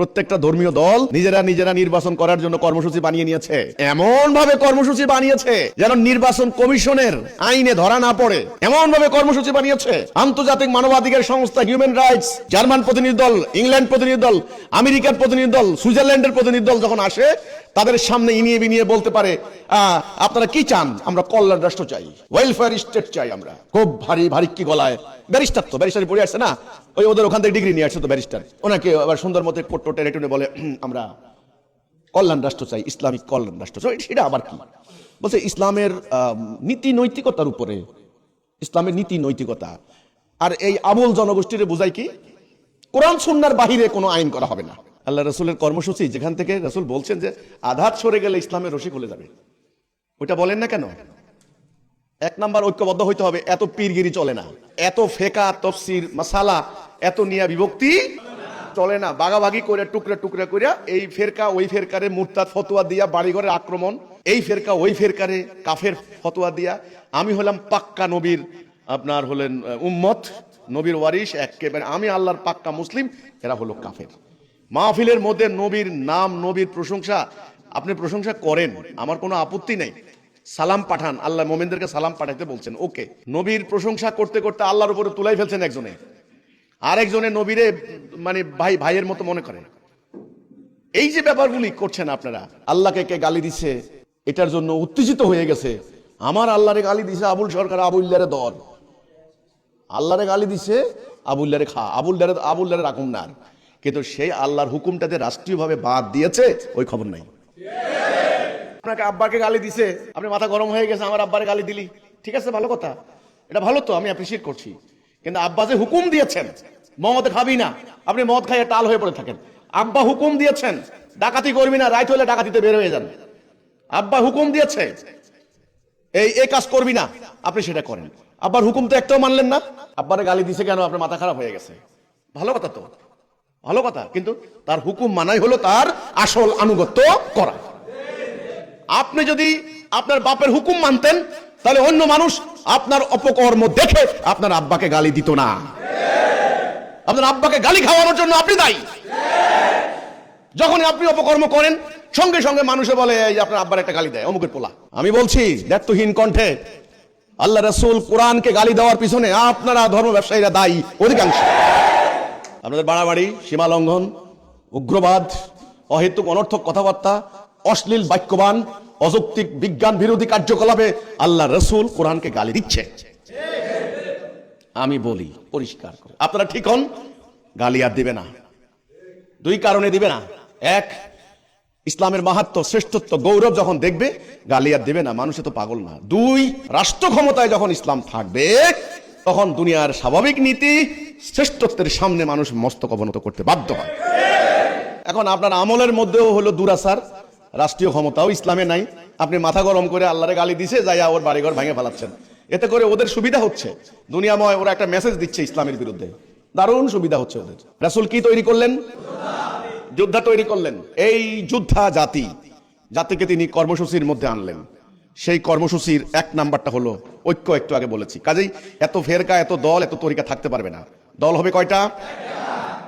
প্রত্যেকটা ধর্মীয় দল নিজেরা নিজেরা নির্বাচন করার জন্য কর্মসূচি বানিয়ে নিয়েছে। এমন ভাবে কর্মসূচি বানিয়েছে যেন নির্বাচন কমিশনের আইনে ধরা না পড়ে। এমন ভাবে কর্মসূচি বানিয়েছে আন্তর্জাতিক মানবাধিকার সংস্থা হিউম্যান রাইটস, জার্মান প্রতিনিধি দল, ইংল্যান্ড প্রতিনিধি দল, আমেরিকার প্রতিনিধি দল, সুইজারল্যান্ডের প্রতিনিধি দল যখন আসে, তাদের সামনে ইনিয়ে বিনিয়ে বলতে পারে আপনারা কি চান? আমরা কল্যাণ রাষ্ট্র চাই ওয়েলফেয়ার স্টেট চাই আমরা। খুব ভারী ভারী কি গলায়। ব্যারিস্টার তো ব্যারিস্টার পড়ে আসছে না? ওই ওদের ওখান থেকে ডিগ্রি নিয়ে আসছে তো ব্যারিস্টার। ওনাকে আবার সুন্দর মতো কোট্টো টেনে টেনে বলে আমরা কল্যাণ রাষ্ট্র চাই, ইসলামিক কল্যাণ রাষ্ট্র চাই। সেটা আবার কি? বলছে, ইসলামের নীতি নৈতিকতার উপরে, ইসলামের নীতি নৈতিকতা। আর এই আবুল জনগোষ্ঠীর বোঝায় কি? কোরআন সুন্নার বাহিরে কোনো আইন করা হবে না। আল্লাহ রসুলের কর্মসূচি, যেখান থেকে রসুল বলছেন যে আধাত সরে গেলে ইসলামের রশি খুলে যাবে। ওইটা বলেন না কেন? এক নাম্বার ঐক্যবদ্ধ হইতে হবে, এত পীরগিরি চলে না। এত ফেকা, তফসির, মাসালা, এত নিয়া বিভক্তি চলে না বাগাবাগি করে টুকরে টুকরে করে এই ফেরকা, ওই ফেরকারে মুরতাদ ফতোয়া দিয়া বাড়িঘরের আক্রমণ, এই ফেরকা, ওই ফেরকারে কাফের ফতোয়া দিয়া। আমি হলাম পাক্কা নবীর, আপনার হলেন উম্মত, নবীর ওয়ারিশ একেবারে আমি আল্লাহর পাক্কা মুসলিম, এরা হলো কাফের। মাহফিলের মধ্যে নবীর নাম, নবীর প্রশংসা, আপনি প্রশংসা করেন, আমার কোনো আপত্তি নেই। সালাম পাঠান, আল্লাহ মোমেনদেরকে সালাম পাঠাইতে বলছেন। ওকে, নবীর প্রশংসা করতে করতে আল্লাহর উপরে তুলাই ফেলছেন একজনে। আরেকজনে নবীরে মানে ভাই, ভাইয়ের মতো মনে করে এই যে ব্যাপারগুলি করছেন আপনারা, আল্লাহকে কে গালি দিছে, এটার জন্য উত্তেজিত হয়ে গেছে। আমার আল্লাহরে গালি দিছে আবুল সরকার, আবুল্লারে দর আল্লাহরে গালি দিছে, আবুল্লারে খা, আবুল্লারে আবুল্লারে রাখুন না। কিন্তু সেই আল্লাহর হুকুমটাতে রাষ্ট্রীয়ভাবে বাদ দিয়েছে, ওই খবর নাই। আপনাকে আব্বাকে গালি দিছে, আপনি মাথা গরম হয়ে গেছে, আমার আব্বারে গালি দিলি। ঠিক আছে, ভালো কথা। এটা ভালো তো, আমি অ্যাপ্রিসিয়েট করছি। কিন্তু আব্বা যে হুকুম দিয়েছেন মদ খাবি না আপনি মদ খাইয়ে টাল হয়ে পড়ে থাকেন। আব্বা হুকুম দিয়েছেন, ডাকাতি করবি না, রাইত হলে ডাকাতিতে বের হয়ে যান। আব্বা হুকুম দিয়েছে, এই এই কাজ করবি না, আপনি সেটা করেন। আব্বার হুকুম তো একটাও মানলেন না, আব্বারে গালি দিছে কেন, আপনার মাথা খারাপ হয়ে গেছে। ভালো কথা তো, ভালো কথা, কিন্তু তার হুকুম মানাই হলো তার আসল আনুগত্য করা। আপনি যদি আপনার বাপের হুকুম মানতেন তাহলে অন্য মানুষ আপনার অপকর্ম দেখে আপনার আব্বাকে গালি দিত না। আপনার আব্বাকে গালি খাওয়ানোর জন্য আপনি দায়ী। যখনই আপনি অপকর্ম করেন, সঙ্গে সঙ্গে মানুষে বলে আপনার আব্বার একটা গালি দেয়, অমুকের পোলা। আমি বলছি, দায়িত্বহীন কণ্ঠে, আল্লাহ রসুল কোরআনকে গালি দেওয়ার পিছনে আপনারা ধর্ম ব্যবসায়ীরা দায়ী, অধিকাংশ। আপনাদের বাড়াবাড়ি, সীমা লঙ্ঘন, উগ্রবাদ, অহেতুক, অনর্থক কথাবার্তা, অশ্লীল, বাক্যবান অযৌক্তিক বিজ্ঞান বিরোধী কার্যকলাপে আল্লাহ রসুল কোরআনকে গালি দিচ্ছে। আমি বলি, পরিষ্কার করে। আপনারা ঠিক হন? গালি আর দিবে না। দুই কারণে দিবে না। এক, ইসলামের মাহাত্ম, শ্রেষ্ঠত্ব, গৌরব যখন দেখবে, গালি আর দেবে না। মানুষে তো পাগল না। দুই, রাষ্ট্র ক্ষমতায় যখন ইসলাম থাকবে, তখন দুনিয়ার স্বাভাবিক নীতি শ্রেষ্ঠত্বের সামনে মানুষ মস্তক অবনত করতে বাধ্য হয়। এখন আপনার আমলের মধ্যেও হলো দুরাসার রাষ্ট্রীয় ক্ষমতাও ইসলামে নাই। আপনি মাথা গরম করে আল্লাহরে গালি দিছে, যাইয়া ওর বাড়িঘর ভেঙে ফেলাচ্ছেন। এতে করে ওদের সুবিধা হচ্ছে। দুনিয়াময় ওরা একটা মেসেজ দিচ্ছে ইসলামের বিরুদ্ধে। দারুণ সুবিধা হচ্ছে ওদের। রাসূল কি তৈরি করলেন? যোদ্ধা তৈরি করলেন। এই যোদ্ধা জাতি, জাতিকে তিনি কর্মসূচির মধ্যে আনলেন। সেই কর্মসূচির এক নাম্বারটা হলো ঐক্য একটু আগে বলেছি। কাজেই এত ফেরকা, এত দল, এত তরিকা থাকতে পারবে না। দল হবে কয়টা?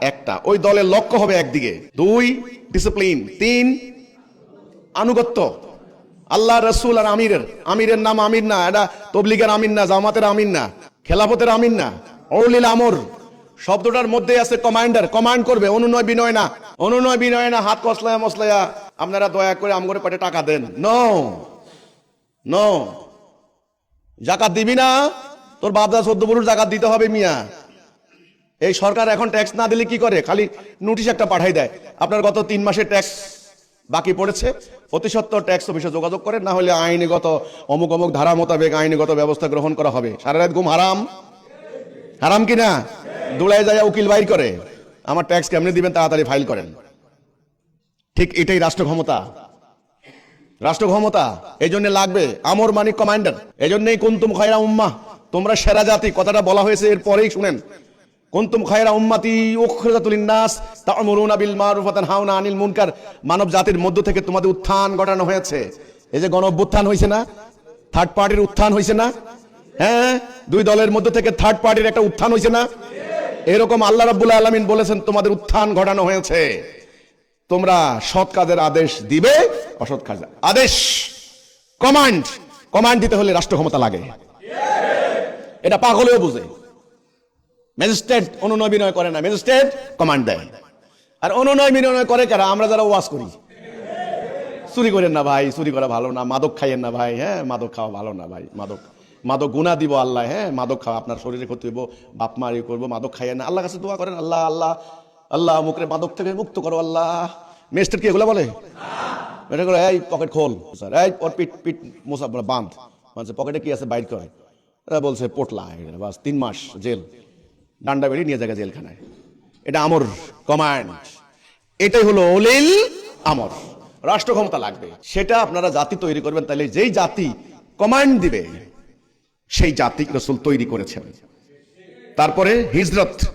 একটা। ওই দলের লক্ষ্য হবে একদিকে। দুই ডিসিপ্লিন তিন আনুগত্য। আল্লাহ রসুল আর আমিরের। আমিরের নাম আমির না, এটা তবলিগের আমির না, জামাতের আমির না, খেলাফতের আমির না অরলিল আমর। শব্দটার মধ্যে আছে কমান্ডার, কমান্ড করবে, অনুনয় বিনয় না, অনুনয় বিনয় না, হাত কসলায়া মসলায়া, আপনারা দয়া করে আমগরে পেটে টাকা দেন। নো নো জাকাত দিবি না, তোর বাপদা চোদ্দ পুরুষ জাকাত দিতে হবে মিয়া। এই সরকার এখন ট্যাক্স না দিলে কি করে? খালি নোটিশ একটা পাঠাই দেয়। আপনার গত তিন মাসের ট্যাক্স বাকি পড়েছে। অতি ট্যাক্স অফিসে যোগাযোগ করেন, না হলে আইনগত, অমুক অমুক ধারা মোতাবেক আইনগত ব্যবস্থা গ্রহণ করা হবে। সারা রাত ঘুম হারাম? হারাম কি না? দোলায় যায় উকিল বাইর করে। আমার ট্যাক্স কেমনি দিবেন তাড়াতাড়ি ফাইল করেন। ঠিক এটাই রাষ্ট্র ক্ষমতা। রাষ্ট্র ক্ষমতা, এই জন্য লাগবে আমর মানিক কমান্ডার। এই জন্যই কুন্তুম খয়রা উম্মা তোমরা সেরা জাতি, কথাটা বলা হয়েছে এর পরেই শুনেন। কুন্তুম খয়রা উম্মাতি উখরাজাতুল নাস তা'মুরুনা বিল মারুফ ওয়া তানহাউনা আনিল মুনকার। মানব জাতির মধ্য থেকে তোমাদের উত্থান ঘটানো হয়েছে। এই যে গণ অভ্যুত্থান হয়েছে না? থার্ড পার্টির উত্থান হয়েছে না? হ্যাঁ? দুই দলের মধ্য থেকে থার্ড পার্টির একটা উত্থান হয়েছে না? এরকম আল্লাহ রাব্বুল আলামিন বলেছেন, তোমাদের উত্থান ঘটানো হয়েছে। তোমরা সৎ কাজের আদেশ দিবে, অসৎ কাজ আদেশ। কমান্ড কমান্ড দিতে হলে রাষ্ট্র ক্ষমতা লাগে। এটা পাগলেও বুঝে। ম্যাজিস্ট্রেট অনুনয় বিনয় করে না, ম্যাজিস্ট্রেট কমান্ড দেয়। আর অনুনয় বিনয় করে কারা? আমরা যারা ওয়াজ করি। চুরি করেন না ভাই, চুরি করা ভালো না, মাদক খাইয়েন না ভাই হ্যাঁ? মাদক খাওয়া ভালো না ভাই, মাদক। মাদক গুণা দিব আল্লাহ হ্যাঁ? মাদক খাওয়া আপনার শরীরে ক্ষতি হইব, বাপ মা ইয়ে করব, মাদক খাইয়েন না। আল্লাহ কাছে দোয়া করেন, আল্লাহ আল্লাহ আল্লাহ মুখরে মাদক থেকে মুক্ত করো, আল্লাহ। মেস্টার কি এগুলো বলে? এটা এই পকেট খোল স্যার এই পিট পিট মোসা বাঁধ। বলছে পকেটে কি আছে? বাইর করে। এরা বলছে, পোটলা বাস, তিন মাস জেল। ডান্ডা বেরিয়ে নিয়ে জায়গা জেলখানায়। এটা আমর কমান্ড এটাই হলো অলিল আমর। রাষ্ট্র ক্ষমতা লাগবে। সেটা আপনারা জাতি তৈরি করবেন, তাহলে যেই জাতি কমান্ড দিবে, সেই জাতি রসুল তৈরি করেছেন। তারপরে হিজরত,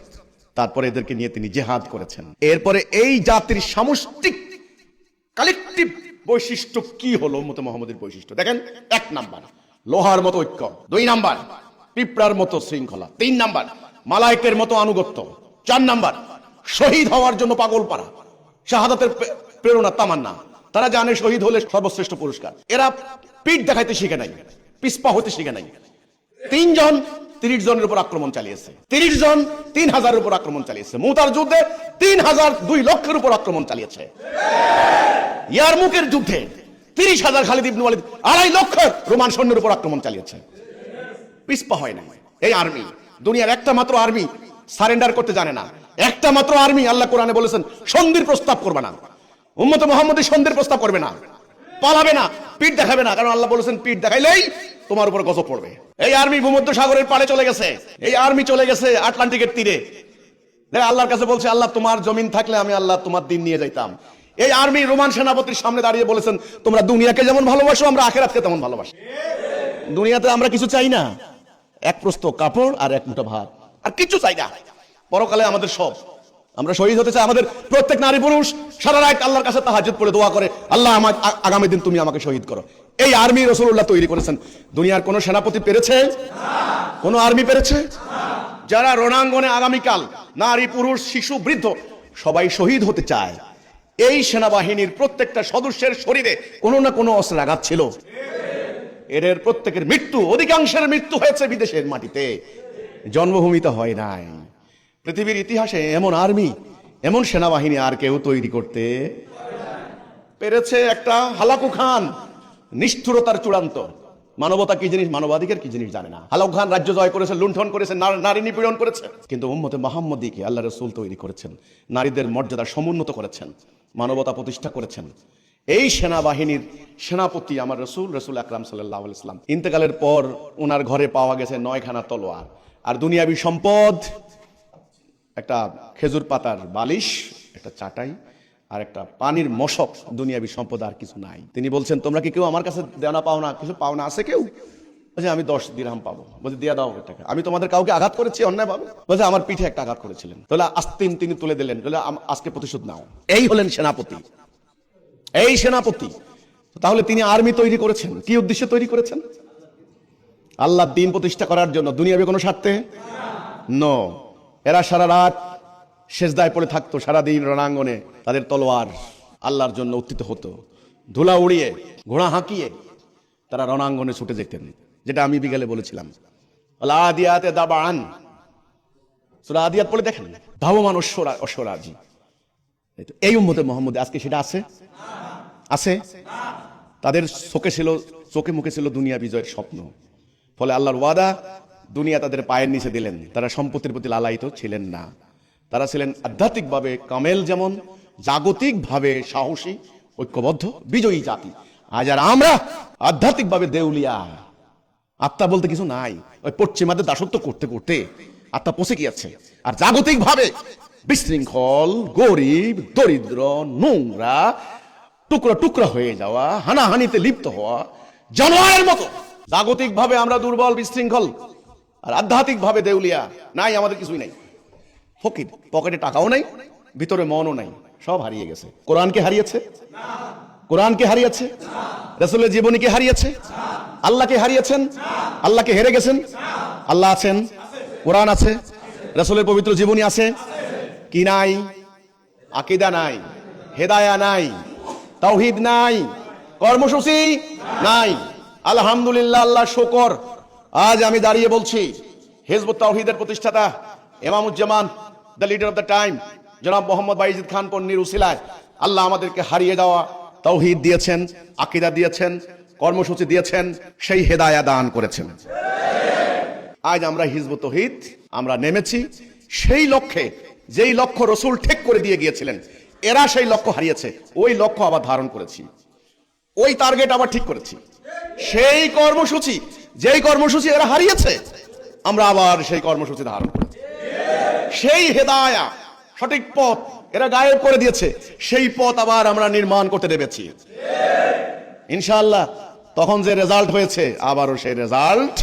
তারপরে এদেরকে নিয়ে তিনি জেহাদ করেছেন। এরপরে এই জাতির সামষ্টিক কালেকটিভ বৈশিষ্ট্য কি হলো? মতো মোহাম্মদের বৈশিষ্ট্য। দেখেন, এক নাম্বার, লোহার মতো ঐক্য। দুই নাম্বার, পিঁপড়ার মতো শৃঙ্খলা। তিন নাম্বার মালায়কের মতো আনুগত্য চার নাম্বার, শহীদ হওয়ার জন্য পাগল পারা শাহাদাতের প্রে- প্রেরণা, তামান্না। তারা জানে শহীদ হলে সর্বশ্রেষ্ঠ পুরস্কার। এরা পিঠ দেখাইতে শিখে নাই পিসপা হতে শিখে নাই। তিনজন তিরিশ জনের উপর আক্রমণ চালিয়েছে। তিরিশ জন তিন হাজারের উপর আক্রমণ চালিয়েছে। মুতার যুদ্ধে তিন হাজার দুই লক্ষের উপর আক্রমণ চালিয়েছে। ইয়ারমুকের যুদ্ধে তিরিশ হাজার খালিদ ইবনু ওয়ালিদ আড়াই লক্ষ রোমান সৈন্যের উপর আক্রমণ চালিয়েছে। পিসপা হয় না এই আর্মি দুনিয়ার একটা মাত্র আর্মি সারেন্ডার করতে জানে না। একটা মাত্র আর্মি আল্লাহ কোরআনে বলেছেন সন্ধির প্রস্তাব করবে না। উম্মত মোহাম্মদের সন্ধির প্রস্তাব করবে না। পালাবে না পিঠ দেখাবে না। কারণ আল্লাহ বলেছেন পিঠ দেখাইলেই তোমার উপর গজব পড়বে। এই আর্মি ভূমধ্য সাগরের পাড়ে চলে গেছে। এই আর্মি চলে গেছে আটলান্টিকের তীরে। আল্লাহর কাছে বলছে আল্লাহ তোমার জমিন থাকলে আমি আল্লাহ তোমার দিন নিয়ে যাইতাম। এই আর্মি রোমান সেনাপতির সামনে দাঁড়িয়ে বলেছেন তোমরা দুনিয়াকে যেমন ভালোবাসো আমরা আখেরাতকে তেমন ভালোবাসি। দুনিয়াতে আমরা কিছু চাই না। এক প্রস্ত কাপড় আর এক মুঠো ভাত। আর কিছু চাই না। পরকালে আমাদের সব। আমরা শহীদ হতে চাই আমাদের প্রত্যেক নারী পুরুষ। সারা রাত আল্লাহর কাছে তাহাজ্জুদ পড়ে দোয়া করে, আল্লাহ আমার আগামী দিন তুমি আমাকে শহীদ করো। এই আর্মি রসুল্লাহ তৈরি করেছেন। দুনিয়ার কোন সেনাপতি পেরেছে? কোন আর্মি পেরেছে? যারা রণাঙ্গনে আগামীকাল নারী, পুরুষ, শিশু, বৃদ্ধ সবাই শহীদ হতে চায়, এই সেনাবাহিনীর প্রত্যেকটা সদস্যের শরীরে কোনো না কোনো অস্ত্রের আঘাত ছিল। এদের প্রত্যেকের মৃত্যু, অধিকাংশের মৃত্যু হয়েছে বিদেশের মাটিতে। জন্মভূমিতে হয় নাই। পৃথিবীর ইতিহাসে এমন আর্মি, এমন সেনাবাহিনী আর কেউ তৈরি করতে পেরেছে একটা হালাকু খান, নিষ্ঠুরতার চূড়ান্ত। মানবতা কি জিনিস, মানবাধিকার কি জিনিস জানে না। হালাকু খান রাজ্য জয় করেছে, লুণ্ঠন করেছে, নারী নিপীড়ন করেছে। কিন্তু উম্মতে মোহাম্মদীকে আল্লাহ রসুল তৈরি করেছেন। নারীদের মর্যাদা সমুন্নত করেছেন। মানবতা প্রতিষ্ঠা করেছেন। এই সেনাবাহিনীর সেনাপতি আমার রসুল রসুল আকরাম সাল্লাহ ইসলাম ইন্তেকালের পর ওনার ঘরে পাওয়া গেছে নয়খানা তলোয়ার। আর দুনিয়াবি সম্পদ, একটা খেজুর পাতার বালিশ, একটা চাটাই, আর একটা পানির মশক, দুনিয়াবি সম্পদ আর কিছু নাই। তিনি বলছেন, তোমরা কি কেউ আমার কাছে দেনা পাও না, কিছু পাওনা আছে কেউ? বলছে, আমি দশ দিরহাম পাবো। বলছে, দিয়ে দাও টাকা আমি তোমাদের কাউকে আঘাত করেছি অন্যায় ভাবে বলছে, আমার পিঠে একটা আঘাত করেছিলেন। তাহলে আস্তিন তিনি তুলে দিলেন। তাহলে আজকে প্রতিশোধ নাও। এই হলেন সেনাপতি। এই সেনাপতি তাহলে তিনি আর্মি তৈরি করেছেন কি উদ্দেশ্যে তৈরি করেছেন? আল্লাহ দিন প্রতিষ্ঠা করার জন্য দুনিয়াবে কোনো স্বার্থে? ন এরা সারা রাত শেষদায় পড়ে থাকতো সারাদিন রণাঙ্গনে তাদের তলোয়ার আল্লাহর জন্য উত্থিত হতো। ধুলা উড়িয়ে ঘোড়া হাঁকিয়ে তারা রণাঙ্গনে ছুটে যেতেন যেটা আমি বিকেলে বলেছিলাম। আদিয়াতে দাবান। সুরা আদিয়াত পড়ে দেখেন? ধাবমান অশ্বরা অশ্বরাজি। এই তো, এই উম্মতে মোহাম্মদ আজকে সেটা আছে? আছে? তাদের চোখে ছিল, চোখে মুখে ছিল দুনিয়া বিজয়ের স্বপ্ন। ফলে আল্লাহর ওয়াদা, দুনিয়া তাদের পায়ের নিচে দিলেন। তারা সম্পত্তির প্রতি লালায়িত ছিলেন না। তারা ছিলেন আধ্যাত্মিকভাবে কামেল যেমন, জাগতিকভাবে সাহসী, ঐক্যবদ্ধ, বিজয়ী জাতি। আজ আর আমরা আধ্যাত্মিকভাবে দেউলিয়া। আত্মা বলতে কিছু নাই। ওই পশ্চিমাদের দাসত্ব করতে করতে আত্মা পচে গিয়েছে। আর জাগতিক ভাবে বিশৃঙ্খল, গরিব, দরিদ্র, নোংরা টুকরা টুকরা হয়ে যাওয়া, হানাহানিতে লিপ্ত হওয়া, জানোয়ারের মতো। জাগতিক ভাবে আমরা দুর্বল, বিশৃঙ্খল, আর আধ্যাত্মিক ভাবে দেউলিয়া, নাই, আমাদের কিছুই নাই। ফকির, পকেটে টাকাও নাই, ভিতরে মনও নাই, সব হারিয়ে গেছে। কোরআনকে হারিয়েছে? কোরআনকে হারিয়েছে? রসুলের জীবনীকে হারিয়েছে? আল্লাহকে হারিয়েছেন? আল্লাহকে হেরে গেছেন? আল্লাহ আছেন। কোরআন আছে। রসুলের পবিত্র জীবনী আছে। কি নাই? আকিদা নাই। হেদায়া নাই। তাওহিদ নাই। কর্মসূচি নাই। আলহামদুলিল্লাহ আল্লাহ শকর। আজ আমি দাঁড়িয়ে বলছি, হিজবুত তাওহিদের প্রতিষ্ঠাতা Emamuzzaman, the leader of the time, জনাব মোহাম্মদ বাইজিদ খান পন্নির উসিলায়। আল্লাহ আমাদেরকে হারিয়ে দেওয়া তাওহিদ দিয়েছেন, আকিদা দিয়েছেন, কর্মসূচি দিয়েছেন, সেই হেদায়া দান করেছেন। আজ আমরা হিজবুত তহিদ আমরা নেমেছি, সেই লক্ষ্যে, যেই লক্ষ্য রসুল ঠিক করে দিয়ে গিয়েছিলেন এরা সেই লক্ষ্য হারিয়েছে। ওই লক্ষ্য আবার ধারণ করেছি। ওই টার্গেট আবার ঠিক করেছি। সেই কর্মসূচি, যেই কর্মসূচি এরা হারিয়েছে, আমরা আবার সেই কর্মসূচি ধারণ করেছি। সেই হেদায়া, সঠিক পথ এরা গায়েব করে দিয়েছে। সেই পথ আবার আমরা নির্মাণ করতে নেমেছি। ইনশাআল্লাহ, তখন যে রেজাল্ট হয়েছে, আবারও সেই রেজাল্ট